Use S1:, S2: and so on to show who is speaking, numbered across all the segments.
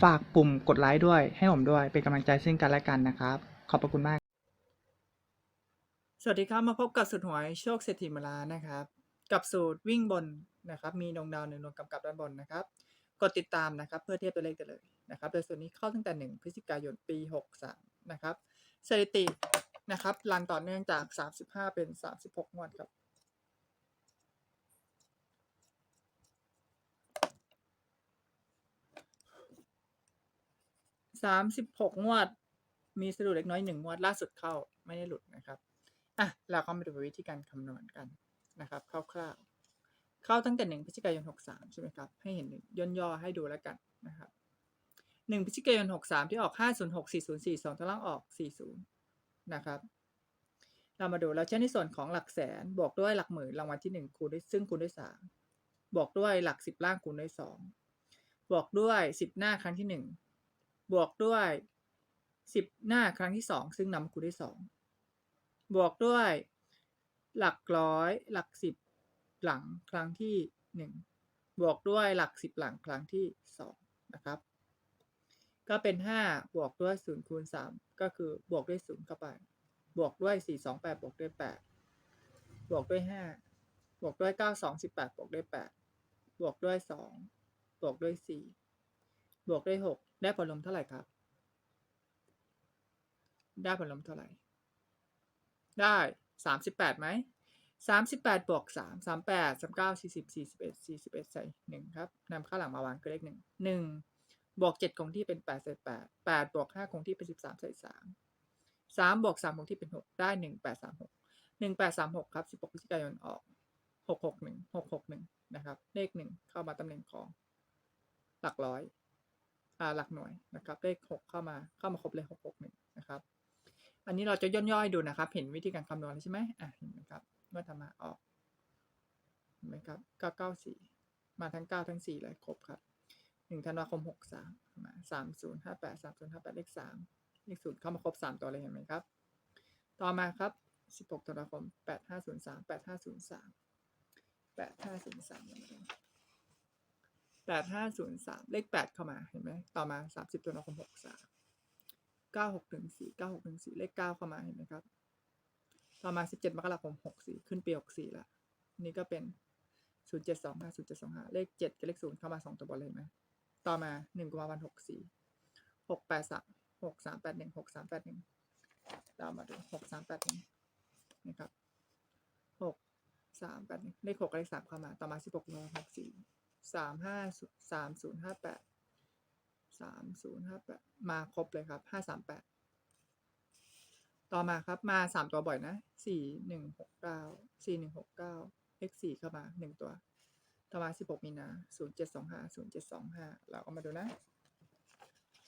S1: ฝากปุ่มกดไลค์ด้วย ให้ผมด้วย เป็นกำลังใจซึ่งกันและกันนะครับ ขอบพระคุณมาก สวัสดีครับ มาพบกับสูตรหวยโชคเศรษฐีมาลานะครับ กับสูตรวิ่งบนนะครับ มีดวงดาวหนึ่งดวงกำกับด้านบนนะครับ กดติดตามนะครับ เพื่อเทียบตัวเลขได้เลยนะครับ โดยส่วนนี้เข้าตั้งแต่ 1 พฤศจิกายนปี 63 นะครับ สถิตินะครับรันต่อเนื่องจาก 35 เป็น 36งวดครับ 36งวด มีสะดุดเล็กน้อยหนึ่งงวดล่าสุดเข้าไม่ได้หลุดนะครับอะเราก็มาดูวิธีการคำนวณกันนะครับคร่าวๆ เข้าตั้งแต่หนึ่งพฤศจิกายนหกสามใช่ไหมครับ ให้เห็นย่นย่อให้ดูแล้วกันนะครับหนึ่งพฤศจิกายนหกสามที่ออกห้าศูนย์หกสี่ศูนย์สี่สองตารางออกสี่ศูนย์นะครับ เรามาดูเราใช้ในส่วนของหลักแสนบวกด้วยหลักหมื่นรางวัลที่หนึ่งคูณด้วยซึ่งคูณด้วยสามบวกด้วยหลักสิบล่างคูณด้วยสองบวกด้วยสิบหน้าครั้งที่หนึ่ง บวกด้วยสิบหน้าครั้งที่สองซึ่งนำคูณด้วยสองบวกด้วยหลักร้อยหลักสิบหลังครั้งที่หนึ่งบวกด้วยหลักสิบหลังครั้งที่สองนะครับ ก็เป็นห้าบวกด้วยศูนย์คูณสามก็คือบวกด้วยศูนย์เข้าไป บวกด้วยสี่สองแปดบวกด้วยแปดบวกด้วยห้าบวกด้วยเก้าสองสิบแปดบวกด้วยแปดบวกด้วยสองบวกด้วยสี่บวกด้วยหก ได้ผลลัพธ์เท่าไหร่ครับ ได้ผลลัพธ์เท่าไหร่ ได้สามสิบแปดไหมสามสิบแปดบวกสามสามแปดสามเก้าสี่สิบสี่สิบเอ็ดสี่สิบเอ็ดใส่หนึ่งครับนำข้างหลังมาวางคือเลขหนึ่งหนึ่งบวกเจ็ดคงที่เป็นแปดใส่แปดแปดบวกห้าคงที่เป็นสิบสามใส่สามสามบวกสามคงที่เป็นหกได้หนึ่งแปดสามหกหนึ่งแปดสามหกครับสิบหกพฤศจิกายนออกหกหกหนึ่งหกหกหนึ่งนะครับ เลขหนึ่งเข้ามาตำแหน่งของ หลักร้อย หลักหน่วยนะครับเลขหกเข้ามาเข้ามาครบเลยหกหกหนึ่งนะครับอันนี้เราจะย่นย่อยดูนะครับ เห็นวิธีการคำนวณใช่ไหมอะเห็นไหมครับเมื่อทำมาออกเห็นไหมครับเก้าเก้าสี่มาทั้งเก้าทั้งสี่เลยครบครับหนึ่งธันวาคมหกสามมาสามศูนย์ห้าแปดสามศูนย์ห้าแปดเลขสามเลขศูนย์เข้ามาครบสามตัวเลยเห็นไหมครับ ต่อมาครับสิบหกธันวาคมแปดห้าศูนย์สาม แปดห้าศูนย์สามเลขแปดเข้ามาเห็นไหมต่อมาสามสิบธันวาคมหกสามเก้าหกหนึ่งสี่เก้าหกหนึ่งสี่เลขเก้าเข้ามาเห็นไหมครับ ต่อมาสิบเจ็ดมกราคมหกสี่ขึ้นปีหกสี่ละนี่ก็เป็นศูนย์เจ็ดสองห้าศูนย์เจ็ดสองห้าเลขเจ็ดกับเลขศูนย์เข้ามาสองตัวบนเลยเห็นไหมต่อมาหนึ่งกุมภาพันธ์หกสี่หกแปดสามหกสามแปดหนึ่งหกสามแปดหนึ่งเรามาดูหกสามแปดหนึ่งนะครับหกสามแปดหนึ่งเลขหกกับเลขสามเข้ามา ต่อมาสิบหกกุมภาพันธ์หกสี่ สามห้าสามศูนย์ห้าแปดสามศูนย์ห้าแปดมาครบเลยครับห้าสามแปดต่อมาครับมาสามตัวบ่อยนะสี่หนึ่งหกเก้าสี่หนึ่งหกเก้าเลขสี่เข้ามาหนึ่งตัวต่อมาสิบหกมีนาศูนย์เจ็ดสองห้าศูนย์เจ็ดสองห้าเราเอามาดูนะ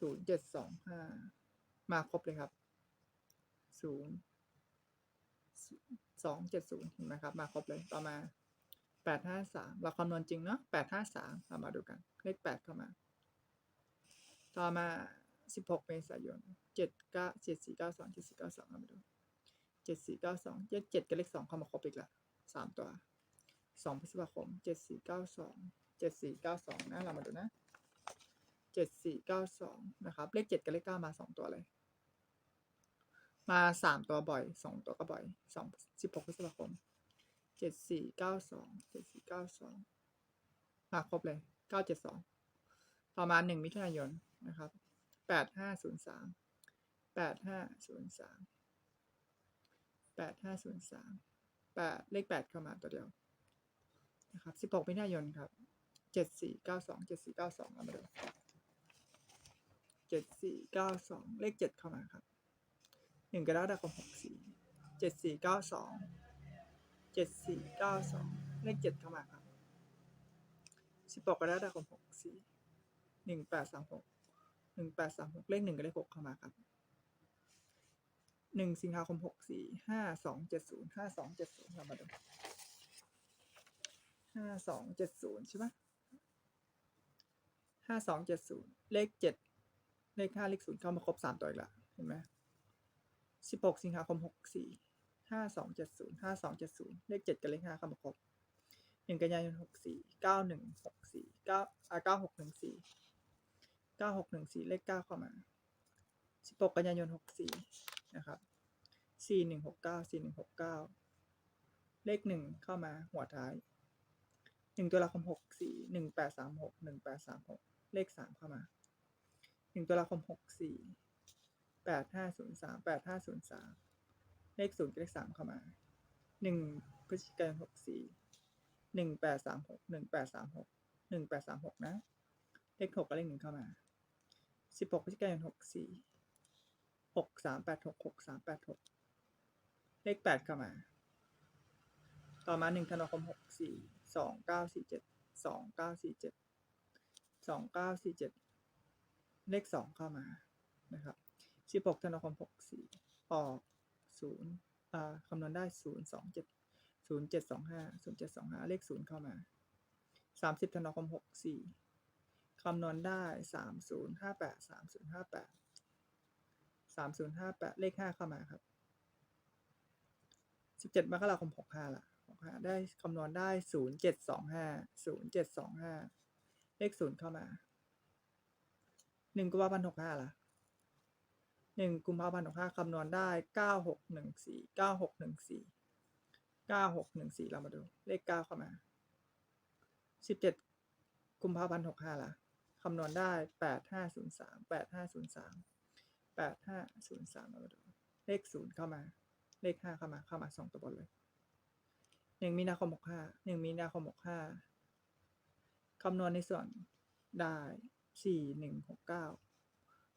S1: ศูนย์เจ็ดสองห้ามาครบเลยครับศูนย์สองเจ็ดศูนย์เห็นไหมครับ มาครบเลยต่อมา แปดห้าสามเราคำนวณจริงเนาะแปดห้าสามเรามาดูกัน เลขแปดเข้ามา ต่อมา 16 เมษายน7 9 7 4 9 2 7 4 9 2เอามาดู 7 4 9 2 7 7กับเลข 2 เข้ามาครบอีกละ3 ตัว 2พฤษภาคม 7 4 9 2 7 4 9 2 นะ เรามาดูนะ 7 4 9 2 นะครับ เลข 7 กับเลข 9 มา 2 ตัวเลย มา 3 ตัวบ่อย 2 ตัวก็บ่อย2 16พฤษภาคม 7 4 9 2 7 4 9 2มาสองเจ็ดสี่เก้าสองหาครบเลย972ต่อมา1มิถุนายนนะครับแปดห้าศูนย์สามแปดห้าศูนย์สามแปดห้าศูนย์สามแปดเลขแปดเข้ามาตัวเดียวนะครับสิบหกมิถุนายนครับเจ็ดสี่เก้าสองเจ็ดสี่เก้าสองเอามาดูเจ็ดสี่เก้าสองเลขเจ็ดเข้ามาครับหนึ่งกรกฎาคมหกสี่เจ็ดสี่เก้าสอง เจ็ดสี่เก้าสองเลขเจ็ดเข้ามาครับสิบหกกรกฎาคมหกสี่หนึ่งแปดสามหกหนึ่งแปดสามหกเลขหนึ่งกับเลขหกเข้ามาครับหนึ่งสิงหาคมหกสี่ห้าสองเจ็ดศูนย์ห้าสองเจ็ดศูนย์เรามาดูห้าสองเจ็ดศูนย์ใช่ไหมห้าสองเจ็ดศูนย์เลขเจ็ดเลขห้าเลขศูนย์เข้ามาครบสามตัวอีกล้วเห็นไหมสิบหกสิงหาคมหกสี่ ห้าสองเจ็ดศูนย์ห้าสองเจ็ดศูนย์เลขเจ็ดกับเลขห้าเข้ามาครบหนึ่งกันยายนหกสี่เก้าหนึ่งหกสี่เก้าอ่าเก้าหกหนึ่งสี่เก้าหกหนึ่งสี่เลขเก้าเข้ามาสิบหกกันยายนหกสี่นะครับสี่หนึ่งหกเก้าสี่หนึ่งหกเก้าเลขหนึ่งเข้ามาหัวท้ายหนึ่งตุลาคมหกสี่หนึ่งแปดสามหกหนึ่งแปดสามหกเลขสามเข้ามาหนึ่งตุลาคมหกสี่แปดห้าศูนย์สามแปดห้าศูนย์สาม เลขศูนย์กับเลขสามเข้ามาหนึ่งพฤศจิกายนหกสี่หนึ่งแปดสามหกหนึ่งแปดสามหกหนึ่งแปดสามหกนะ เลขหกกับเลขหนึ่งเข้ามาสิบหกพฤศจิกายนหกสี่หกสามแปดหกหกสามแปดหกเลขแปดเข้ามา ต่อมาหนึ่งธันวาคมหกสี่สองเก้าสี่เจ็ดสองเก้าสี่เจ็ดสองเก้าสี่เจ็ดเลขสองเข้ามานะครับสิบหกธันวาคมหกสี่ออก ศูนย์คำนวณได้ศูนย์สองเจ็ดศูนย์เจ็ดสองห้าศูนย์เจ็ดสองห้าเลขศูนย์เข้ามาสามสิบธันวาคมหกสี่คำนวณได้สามศูนย์ห้าแปดสามศูนย์ห้าแปดสามศูนย์ห้าแปดเลขห้าเข้ามาครับสิบเจ็ดมกราคมหกห้าละหกห้าได้คำนวณได้ศูนย์เจ็ดสองห้าศูนย์เจ็ดสองห้าเลขศูนย์เข้ามาหนึ่งกุมภาพันธ์หกห้าละ หนึ่งกุมภาพันธ์หกห้าคำนวณได้เก้าหกหนึ่งสี่เก้าหกหนึ่งสี่เก้าหกหนึ่งสี่เรามาดูเลขเก้าเข้ามาสิบเจ็ดกุมภาพันธ์หกห้าละคำนวณได้แปดห้าศูนย์สามแปดห้าศูนย์สามแปดห้าศูนย์สามเรามาดูเลขศูนย์เข้ามา เลขห้าเข้ามาเข้ามาสองตัวบนเลยหนึ่งมีนาคมหกห้าหนึ่งมีนาคมหกห้าคำนวณในส่วนได้สี่หนึ่งหกเก้า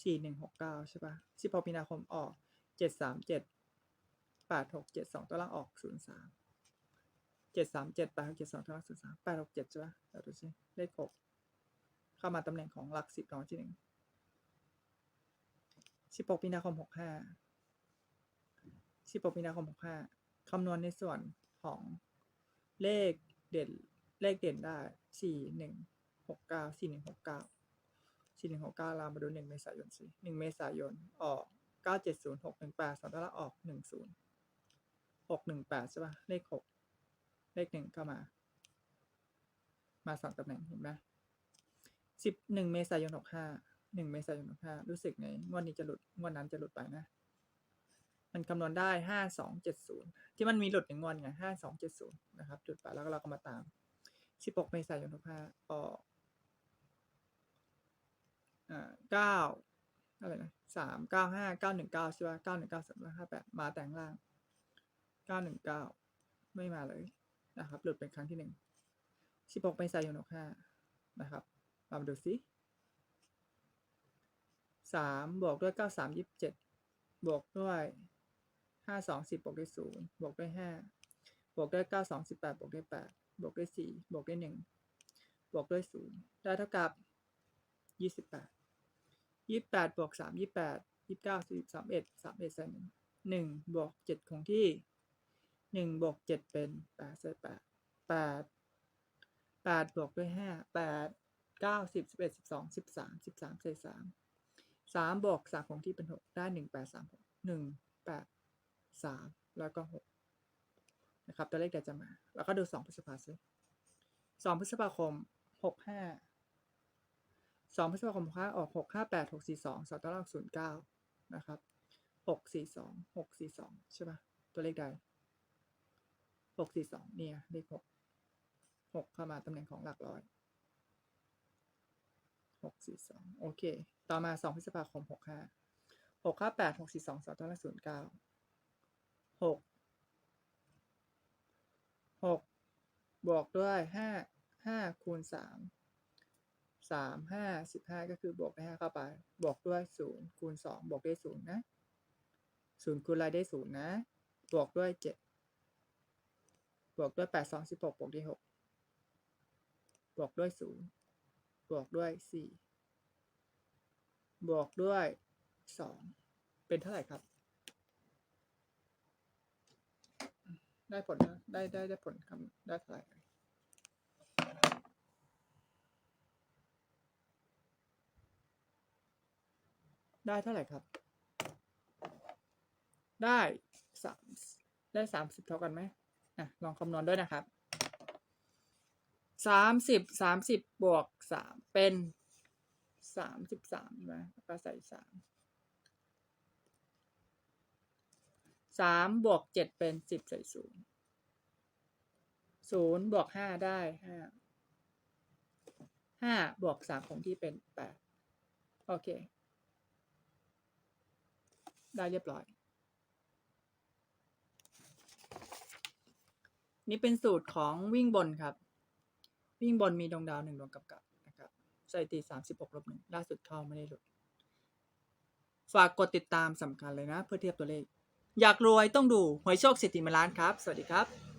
S1: สี่หนึ่งหกเก้าใช่ปะสิบหกมีนาคมออกเจ็ดสามเจ็ดแปดหกเจ็ดสองตัวล่างออกศูนย์สามเจ็ดสามเจ็ดแปดหกเจ็ดสองตัวล่างศูนย์สามแปดหกเจ็ดใช่ปะเดี๋ยวดูสิเลขหกเข้ามาตำแหน่งของหลักสิบรองที่หนึ่งสิบหกมีนาคมหกห้า16มีนาคม65คำนวณในส่วนของเลขเด่นเลขเด่นได้4169 4169 4169เรา ทีหนึ่งหกเก้าลามาดู1เมษายนสิ1เมษายนออก970 618สองตัวละออก10 618ใช่ป่ะ เลข6เลข1เข้ามา มาสองตำแหน่งเห็นไหม11เมษายน65 1เมษายน65รู้สึกไงงวดนี้จะหลุดงวดนั้นจะหลุดไปนะ มันคำนวณได้ห้าสองเจ็ดศูนย์ที่มันมีหลุดหนึ่งวันไงห้าสองเจ็ดศูนย์นะครับ จุดไปแล้วก็เราก็มาตามสิบหกเมษายนทุกห้าออก อ่าเก้าอะไรนะสามเก้าห้าเก้าหนึ่งเก้าใช่ป่ะเก้าหนึ่งเก้าสามห้าแปดมาแต่งล่างเก้าหนึ่งเก้าไม่มาเลยนะครับ หลุดเป็นครั้งที่หนึ่งสิบหกเมษายนหกห้านะครับเรามาดูซิสามบวกด้วยเก้าสามยี่สิบเจ็ดบวกด้วยห้าสองสิบบวกด้วยศูนย์บวกด้วยห้าบวกด้วยเก้าสองสิบแปดบวกด้วยแปดบวกด้วยสี่บวกด้วยหนึ่งบวกด้วยศูนย์ได้เท่ากับยี่สิบแปด ยี่สิบแปดบวกสามยี่สิบแปดยี่สิบเก้าสิบสามเอ็ดสามเอ็ดใส่หนึ่งหนึ่งบวกเจ็ดคงที่หนึ่งบวกเจ็ดเป็นแปดใส่แปดแปดแปดบวกด้วยห้าแปดเก้าสิบสิบเอ็ดสิบสองสิบสามสิบสามใส่สามสามบวกสามคงที่เป็นหกได้หนึ่งแปดสามหกหนึ่งแปดสามแล้วก็หกนะครับตัวเลขเดี๋ยวจะมา แล้วก็ดูสองพฤษภาคมสองพฤษภาคมหกห้า สองพฤษภาคมหกห้าออกหกห้าแปดหกสี่สองสองตัวเลขศูนย์เก้านะครับหกสี่สองหกสี่สองใช่ปะตัวเลขใดหกสี่สองเนี่ย เลขหกหกเข้ามาตำแหน่งของหลักร้อยหกสี่สองโอเค ต่อมาสองพฤษภาคมหกห้าหกห้าแปดหกสี่สองสองตัวเลขศูนย์เก้าหกบวกด้วยห้าห้าคูณสาม สามห้าสิบห้าก็คือบวกไปห้าเข้าไป บวกด้วยศูนย์คูณสองบวกด้วยศูนย์นะศูนย์คูณอะไรได้ศูนย์นะ บวกด้วยเจ็ดบวกด้วยแปดสองสิบหกบวกด้วยหกบวกด้วยศูนย์บวกด้วยสี่บวกด้วยสองเป็นเท่าไหร่ครับ ได้ผลนะได้ได้ได้ผลคำได้เท่าไหร่เอ่ย ได้เท่าไหร่ครับ ได้สามได้สามสิบเท่ากันไหมอะลองคำนวณด้วยนะครับสามสิบสามสิบบวกสามเป็นสามสิบสามใช่ไหมแล้วก็ใส่สามสามบวกเจ็ดเป็นสิบใส่ศูนย์ศูนย์บวกห้าได้ห้าห้าบวกสามของที่เป็นแปดโอเค ได้เรียบร้อย นี่เป็นสูตรของวิ่งบนครับ วิ่งบนมีดวงดาวหนึ่งดวงกับกับนะครับสถิติสามสิบหกลบหนึ่งล่าสุดเข้าไม่ได้หลุด ฝากกดติดตามสำคัญเลยนะ เพื่อเทียบตัวเลข อยากรวยต้องดูหวยโชคสิทธิมาล้านครับ สวัสดีครับ